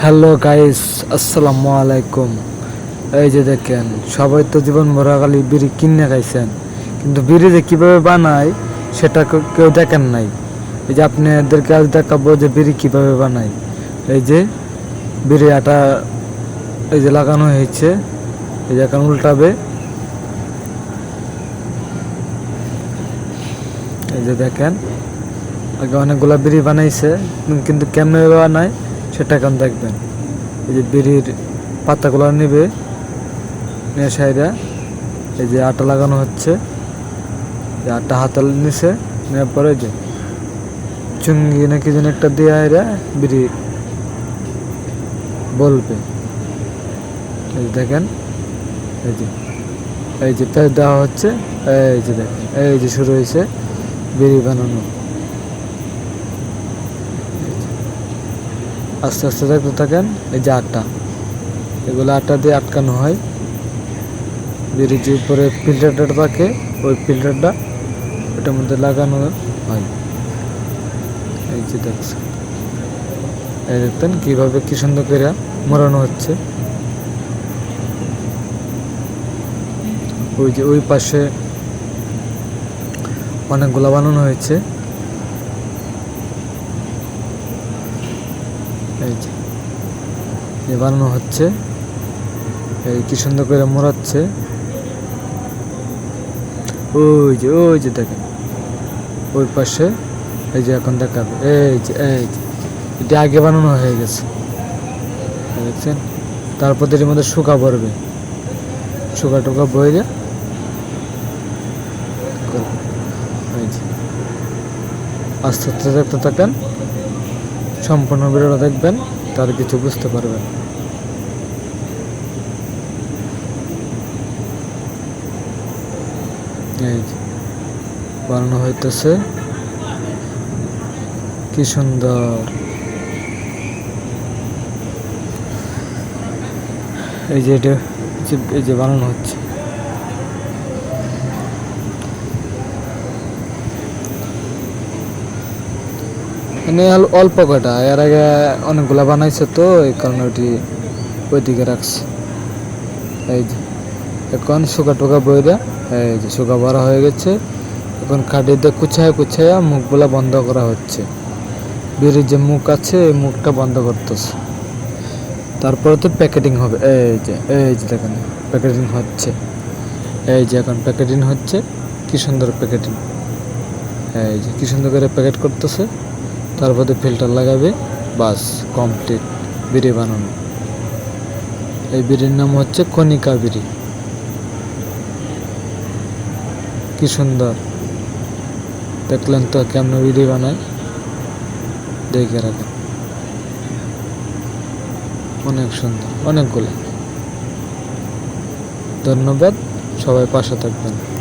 Hello guys আসসালামু আলাইকুম এই যে দেখেন, সবাই তো জীবন ভরা খালি বিড়ি কিনে খাইছেন। কিন্তু বিড়ি যে কীভাবে বানায়, সেটা কেউ- দেখেন নাই। এই যে আপনাদেরকে আজ দেখাবো যে বিড়ি কীভাবে বানায়। এই যে বিড়ি আটা এই যে লাগানো হয়েছে। এই যে এখন উল্টাবে। এই যে দেখেন, আগে অনেকগুলা বিড়ি বানাইছে, কিন্তু কেমনে বানায়? সেটা এখন দেখবেন। এই যে বিড়ির পাতাগুলো নেবে, নিয়ে সাইরা এই যে আটা লাগানো হচ্ছে। আটা হাতে নিছে নেওয়ার পরে যে চুঙ্গি নাকি যেন একটা দিয়ে আইরা বিড়ি বলবে। এই দেখেন, এই যে এই যে দেওয়া হচ্ছে, এই যে দেখেন, এই যে শুরু হয়েছে বিড়ি বানানো। আস্তে আস্তে দেখতে থাকেন, এই যে আটা এগুলো আটা দিয়ে আটকানো হয়। যে উপরে ফিল্টারটা থাকে, ওই ফিল্টারটা ওটার মধ্যে লাগানো হয়। এই যে দেখছেন। এই দেখতেন কীভাবে কি সুন্দর করে মরানো হচ্ছে। ওই যে ওই পাশে অনেকগুলো বানানো হয়েছে। এই যে যে বানানো হচ্ছে। এই কি সুন্দর করে মোড়াচ্ছে। ওই যে ওই যে দেখেন। ওই পাশে, এই যে এখন দেখাবে। এই যে এই যে, এটা আগে বানানো হয়ে গেছে। দেখছেন? তারপর এর মধ্যে শুকা পড়বে। শুকা টুকা। এই যে, আস্তে আস্তে দেখতে থাকেন। সম্পূর্ণ ভিডিওটা দেখবেন তার কিছু বুঝতে পারবেন। এই বানানো হইতেছে। কি সুন্দর। এই যে এটা এই যে বানানো হচ্ছে। মানে অল- অল্প কটা এর আগে অনেকগুলা বানাইছে তো, এই কারণে ওটি ওইদিকে রাখছে। এই যে, এখন শুকা টুকা বইরা, এই যে শুকা ভরা হয়ে গেছে। এখন কাঠিতে কুচায় কুচায়া মুখগুলা বন্ধ করা হচ্ছে। বিড়ির যে মুখ আছে, এই মুখটা বন্ধ করতেছে। তারপরে তো প্যাকেটিং হবে, এই যে এই যে দেখেন, প্যাকেটিং হচ্ছে। এই যে এখন প্যাকেটিং হচ্ছে, কী সুন্দর প্যাকেটিং। এই যে, কি সুন্দর করে প্যাকেট করতেছে। তারপরে ফিল্টার লাগাবে, বাস কমপ্লিট বিড়ি বানানো। এই বিড়ির নাম হচ্ছে কণিকা বিড়ি। কি সুন্দর। দেখলেন তো কেমন বিড়ি বানায়। দেখে রাখেন। অনেক সুন্দর, অনেকগুলো। ধন্যবাদ, সবাই পাশে থাকবেন।